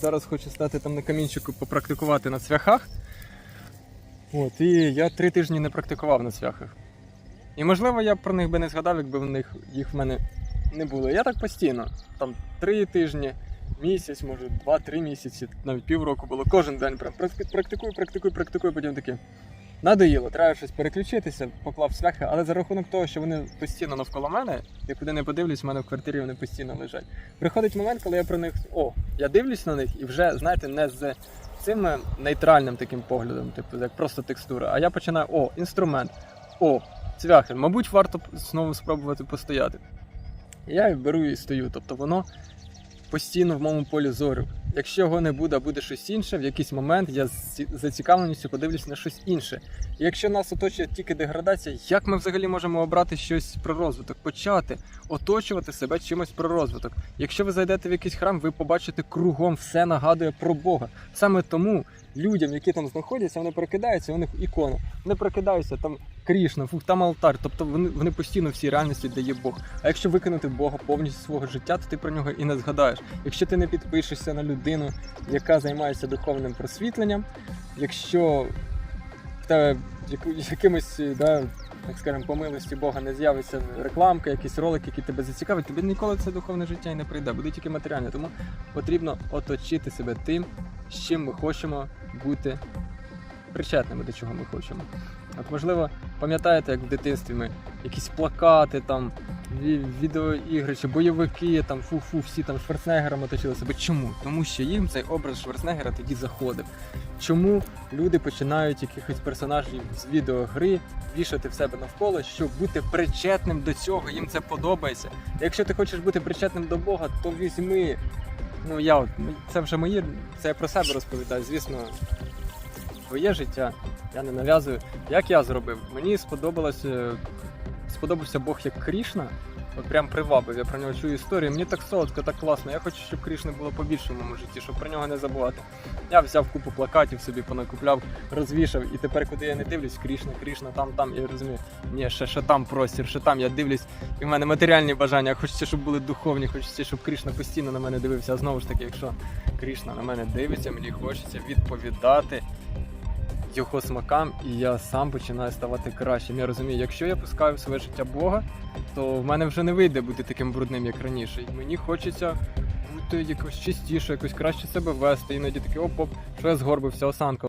Зараз хочу стати там на камінчику попрактикувати на цвяхах. От, і я три тижні не практикував на цвяхах. І можливо я б про них би не згадав, якби в них їх в мене не було. Я так постійно. Там три тижні, місяць, може, два-три місяці, навіть півроку було. Кожен день прям практикую, практикую, практикую, потім такий. Надоїло, треба щось переключитися, поклав цвяхи, але за рахунок того, що вони постійно навколо мене, я куди не подивлюсь, в мене в квартирі вони постійно лежать. Приходить момент, коли я про них. О, я дивлюсь на них і вже, знаєте, не з цим нейтральним таким поглядом, типу, як просто текстура. А я починаю: о, інструмент, о, цвяхи. Мабуть, варто знову спробувати постояти. Я беру і стою. Тобто воно постійно в моєму полі зору. Якщо його не буде, а буде щось інше, в якийсь момент я з ці- зацікавленістю подивлюсь на щось інше. І якщо нас оточує тільки деградація, як ми взагалі можемо обрати щось про розвиток? Почати оточувати себе чимось про розвиток. Якщо ви зайдете в якийсь храм, ви побачите кругом все нагадує про Бога. Саме тому людям, які там знаходяться, вони прокидаються, у них ікона. Вони прокидаються там Крішна, фух, там алтар. Тобто вони, вони постійно всій реальності дає Бог. А якщо викинути Бога повністю свого життя, то ти про нього і не згадаєш. Якщо ти не підпишешся на людину, яка займається духовним просвітленням, якщо в тебе якимось, да, так скажемо, по милості Бога не з'явиться рекламка, якийсь ролик, який тебе зацікавить, тобі ніколи це духовне життя і не прийде, буде тільки матеріальне. Тому потрібно оточити себе тим, з чим ми хочемо бути причетними до чого ми хочемо. От можливо, пам'ятаєте, як в дитинстві ми якісь плакати, там відеоігри чи бойовики, там фу-фу, всі там Шварценеггером оточили себе. Чому? Тому що їм цей образ Шварценеггера тоді заходив. Чому люди починають якихось персонажів з відеогри вішати в себе навколо, щоб бути причетним до цього, їм це подобається. Якщо ти хочеш бути причетним до Бога, то візьми. Ну я от це вже мої, це я про себе розповідаю. Звісно, своє життя я не нав'язую. Як я зробив? Мені сподобалось, е, сподобався Бог як Крішна. От прям привабив, я про нього чую історію. Мені так солодко, так класно. Я хочу, щоб Крішни було побільше в моєму житті, щоб про нього не забувати. Я взяв купу плакатів собі, понакупляв, розвішав, і тепер, куди я не дивлюсь, Крішна, Крішна, там, там. Я розумію, ні, ще, ще там простір, ще там я дивлюсь, і в мене матеріальні бажання. Хочеться, щоб були духовні, хочеться, щоб Крішна постійно на мене дивився. А знову ж таки, якщо Крішна на мене дивиться, мені хочеться відповідати його смакам, і я сам починаю ставати кращим. Я розумію, якщо я пускаю в своє життя Бога, то в мене вже не вийде бути таким брудним, як раніше. І мені хочеться бути якось чистіше, якось краще себе вести. Іноді такий оп-оп, що я згорбився, осанка.